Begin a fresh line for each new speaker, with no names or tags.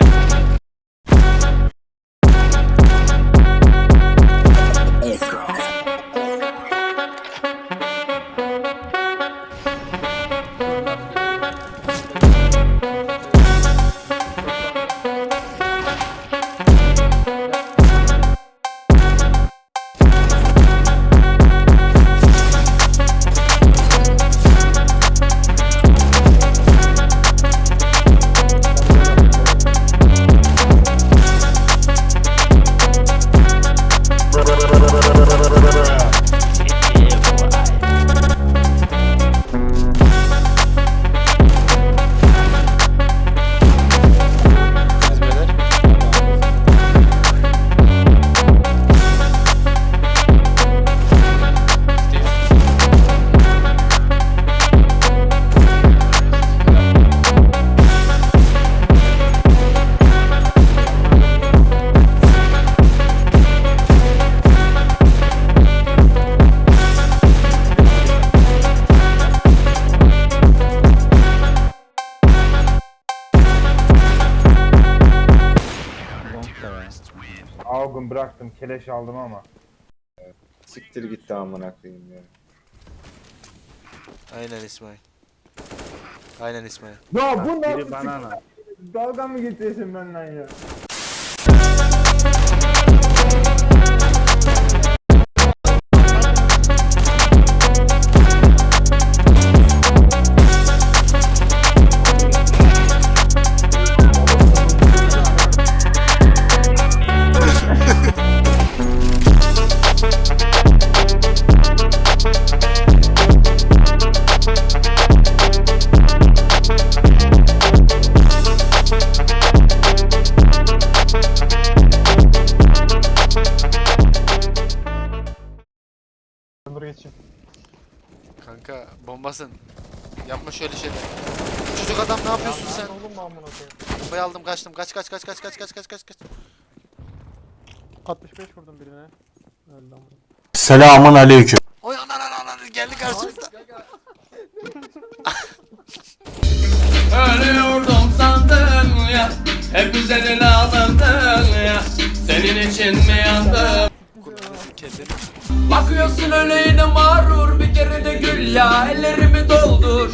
Yeah. Avgun bıraktım. Keleş aldım ama.
Siktir gitti amına koyayım ya.
Aynen İsmail. Aynen İsmail.
Ya bu
Biri
nasıl
banana.
Dalga mı geçiyorsun benden ya?
Dur geçeyim.
Kanka bombasın. Yapma şöyle şeyler. Çocuk adam ne yapıyorsun sen?
Oğlum amına koyayım.
Bombayı aldım kaçtım. Kaç kaç kaç kaç kaç kaç kaç kaç kaç.
65 vurdum birine. Öldü amına.
Selamun aleyküm.
Oy anan anan anan geldi karşımıza.
Ölüyordum sandın ya Hep üzerine alındın ya Senin için mi yandım
Kendini.
Bakıyorsun öyleydi mağrur Bir kere de gül ya Ellerimi doldur